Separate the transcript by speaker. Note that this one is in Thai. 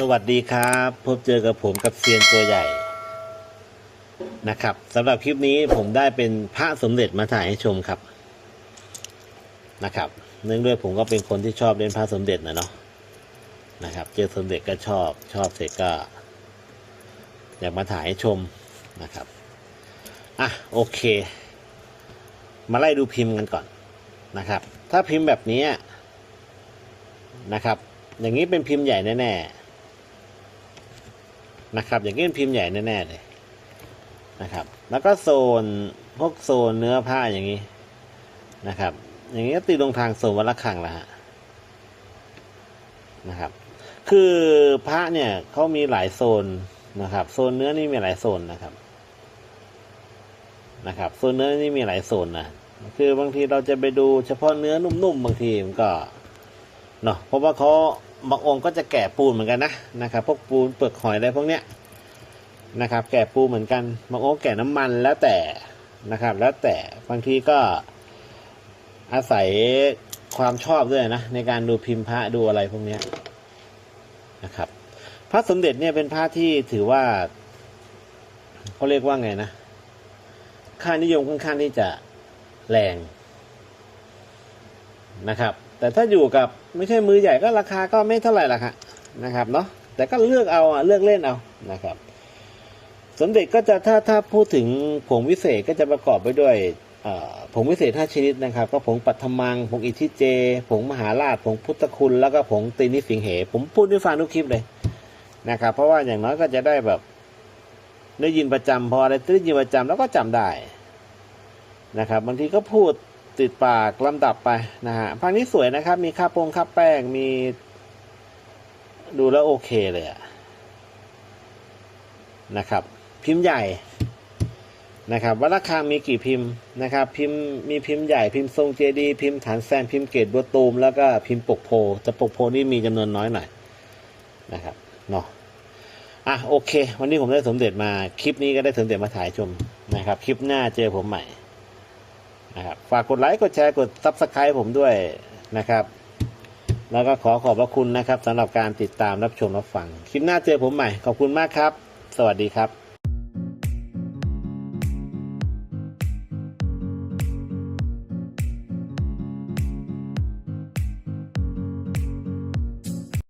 Speaker 1: สวัสดีครับ พบเจอกับผมกับเซียนตัวใหญ่นะครับสำหรับคลิปนี้ผมได้เป็นพระสมเด็จมาถ่ายให้ชมครับนะครับ เนื่องด้วยผมก็เป็นคนที่ชอบเล่นพระสมเด็จนะเนาะนะครับ เจอสมเด็จก็ชอบชอบเสร็จก็ อยากมาถ่ายให้ชมนะครับอะโอเค มาไล่ดูพิมพ์กันก่อนนะครับ ถ้าพิมพ์แบบนี้นะครับ อย่างนี้เป็นพิมพ์ใหญ่แน่ๆ นะครับ อย่างนี้เป็นพิมพ์ใหญ่แน่ๆเลยนะครับ แล้วก็โซนพวกโซนเนื้อผ้าอย่างนี้นะครับ อย่างนี้ก็ตีลงทางโซนวัดละคังแล้วฮะนะครับ คือพระเนี่ยเขามีหลายโซนนะครับ โซนเนื้อนี่มีหลายโซนนะครับนะครับ โซนเนื้อนี่มีหลายโซนนะคือบางทีเราจะไปดูเฉพาะเนื้อนุ่มๆบางทีมันก็เนาะเพราะว่าเขา บางองค์ก็จะแกะปูนเหมือนกันนะนะครับพวกปูนเปลือกหอยอะไรพวกเนี้ยนะครับ แกะปูเหมือนกันบางองค์แกะน้ำมันแล้วแต่นะครับ แล้วแต่บางทีก็อาศัยความชอบด้วยนะ ในการดูพิมพ์พระดูอะไรพวกเนี้ยนะครับ พระสมเด็จเนี่ยเป็นพระที่ถือว่าเขาเรียกว่าไงนะค่านิยมค่อนข้างที่จะแรงนะครับ แต่ถ้าอยู่กับไม่ใช่มือใหญ่ก็ราคาก็ไม่เท่าไหร่ละครับนะครับเนาะแต่ก็เลือกเอาเลือกเล่นเอานะครับ สมเด็จก็จะถ้าถ้าพูดถึงผงวิเศษก็จะประกอบไปด้วยผงวิเศษห้าชนิดนะครับ ก็ผงปัทมังผงอิทิเจ ผงมหาราชผงพุทธคุณ แล้วก็ผงตีนิสิงเห ผมพูดด้วยฟังทุกคลิปเลยนะครับ เพราะว่าอย่างน้อยก็จะได้แบบได้ยินประจำพออะไรได้ยินประจำแล้วก็จำได้นะครับบางทีก็พูด ติดปากลำดับไปนะฮะพังนี้สวยนะครับ มีค่าโปงค่าแป้งมี ดูแล้วโอเคเลยอะนะครับ พิมพ์ใหญ่นะครับวัดระฆังมีกี่พิมพ์นะครับ พิมพ์มีพิมพ์ใหญ่พิมพ์ทรงเจดีพิมพ์ฐานแซมพิมพ์เกตบัวตูมแล้วก็พิมพ์ปกโพแต่ปกโพนี่มีจำนวนน้อยหน่อยนะครับเนาะอะโอเค วันนี้ผมได้สมเด็จมาคลิปนี้ก็ได้สมเด็จมาถ่ายชมนะครับ คลิปหน้าเจอผมใหม่ นะครับฝากกดไลค์กดแชร์กดซับสไคร b ์ผมด้วยนะครับ แล้วก็ขอขอบพระคุณนะครับสำหรับการติดตามรับชมรับฟัง คลิปหน้าเจอผมใหม่ ขอบคุณมากครับ สวัสดีครับ